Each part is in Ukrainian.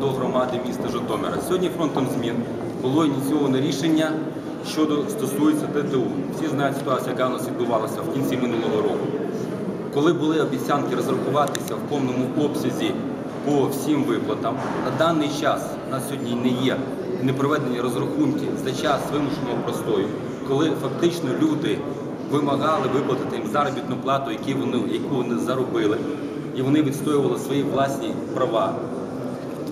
до громади міста Житомира. Сьогодні фронтом змін було ініційовано рішення щодо стосується ТТУ. Всі знають ситуацію, яка у нас відбувалася в кінці минулого року. Коли були обіцянки розрахуватися в повному обсязі по всім виплатам, на даний час на сьогодні не є не проведені розрахунки за час вимушеного простою, коли фактично люди вимагали виплатити їм заробітну плату, які вони, яку вони заробили, і вони відстоювали свої власні права.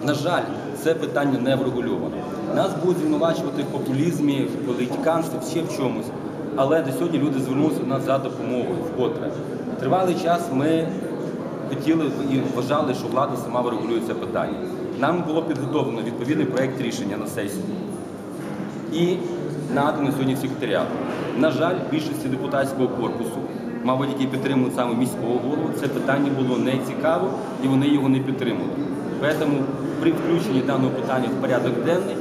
На жаль, це питання не врегульовано. Нас будуть звинувачувати в популізмі, в політиканстві, ще в чомусь. Але до сьогодні люди звернулися до нас за допомогою вкотре. Тривалий час ми хотіли і вважали, що влада сама врегулює це питання. Нам було підготовлено відповідний проєкт рішення на сесію і надано сьогодні в секретаріат. На жаль, більшості депутатського корпусу, мабуть, які підтримують саме міського голову, це питання було не цікаво і вони його не підтримали. Тому при включенні даного питання в порядок денний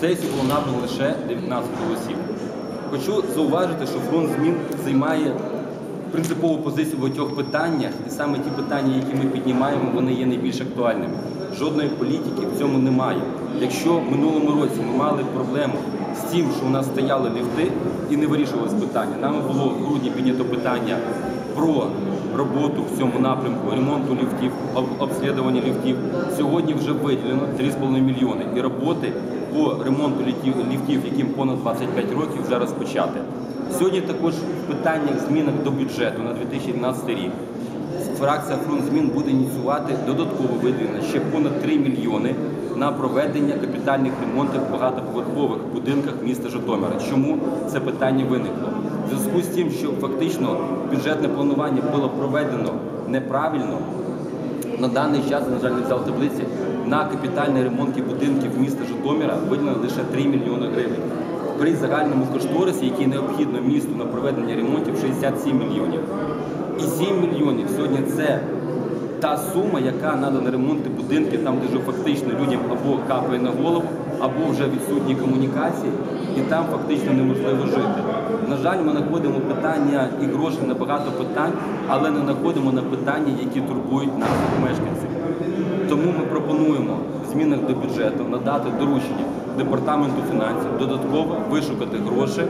сесію було набрано лише 19 голосів. Хочу зауважити, що фронт змін займає принципову позицію в багатьох питаннях, і саме ті питання, які ми піднімаємо, вони є найбільш актуальними. Жодної політики в цьому немає. Якщо в минулому році ми мали проблему з тим, що у нас стояли ліфти і не вирішувалось питання, нами було в грудні піднято питання про роботу в цьому напрямку, ремонту ліфтів, обслідування ліфтів. Сьогодні вже виділено 3,5 мільйони. І роботи по ремонту ліфтів, яким понад 25 років, вже розпочати. Сьогодні також в питаннях змінах до бюджету на 2012 рік фракція фронт змін буде ініціювати додатково виділення ще понад 3 мільйони на проведення капітальних ремонтів в багатоповерхових будинках міста Житомира. Чому це питання виникло? В зв'язку з тим, що фактично бюджетне планування було проведено неправильно, на даний час, на жаль, не взяв таблиці, на капітальні ремонти будинків міста Житомира виділено лише 3 мільйони гривень. При загальному кошторисі, який необхідно місту на проведення ремонтів, 67 мільйонів. І 7 мільйонів сьогодні це та сума, яка надана на ремонти будинки, там, де вже фактично людям або капає на голову, або вже відсутні комунікації, і там фактично неможливо жити. На жаль, ми знаходимо питання і гроші на багато питань, але не знаходимо на питання, які турбують наших мешканців. Тому ми пропонуємо змінах до бюджету надати доручення департаменту фінансів додатково вишукати гроші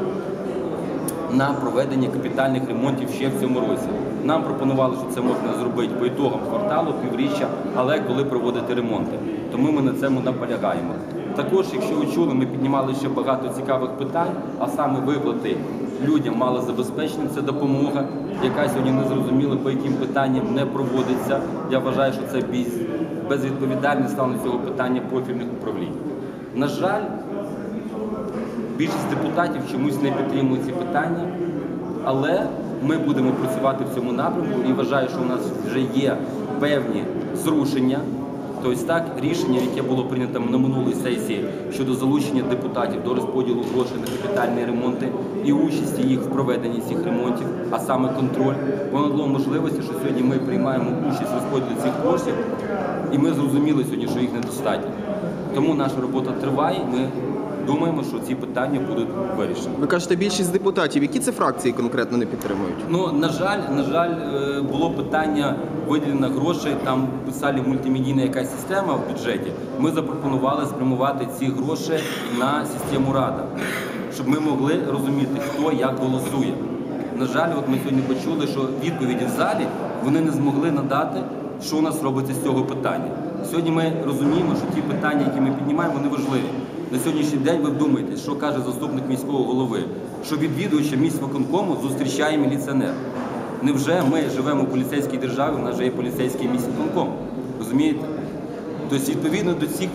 на проведення капітальних ремонтів ще в цьому році. Нам пропонували, що це можна зробити по ітогам кварталу, півріччя, але коли проводити ремонти. Тому ми на цьому наполягаємо. Також, якщо ви чули, ми піднімали ще багато цікавих питань, а саме виплати людям малозабезпеченим, це допомога, яка сьогодні не зрозуміла, по яким питанням не проводиться. Я вважаю, що це без, безвідповідальне стане цього питання профільних управлінь. На жаль, Більшість депутатів чомусь не підтримують ці питання, але ми будемо працювати в цьому напрямку і вважаю, що у нас вже є певні зрушення. Тобто так, рішення, яке було прийнято на минулій сесії щодо залучення депутатів до розподілу грошей на капітальні ремонти і участі їх в проведенні цих ремонтів, а саме контроль, воно дало можливості, що сьогодні ми приймаємо участь в розподілі цих коштів, і ми зрозуміли сьогодні, що їх недостатньо. Тому наша робота триває. Ми думаємо, що ці питання будуть вирішені. Ви кажете, більшість депутатів, які це фракції конкретно не підтримують? Ну на жаль, на жаль, е, було питання виділення грошей. Там писали мультимедійна якась система в бюджеті. Ми запропонували спрямувати ці гроші на систему рада, щоб ми могли розуміти, хто як голосує. На жаль, от ми сьогодні почули, що відповіді в залі вони не змогли надати, що у нас робиться з цього питання. Сьогодні ми розуміємо, що ті питання, які ми піднімаємо, вони важливі. На сьогоднішній день ви вдумаєтесь, що каже заступник міського голови, що відвідувача міськвиконкому зустрічає міліціонер. Невже ми живемо в поліцейській державі, у нас же є поліцейський міськвиконком? Розумієте? Тобто, відповідно до цих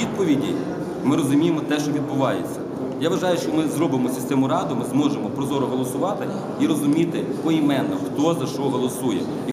відповідей, ми розуміємо те, що відбувається. Я вважаю, що ми зробимо систему раду, ми зможемо прозоро голосувати і розуміти поіменно, хто за що голосує.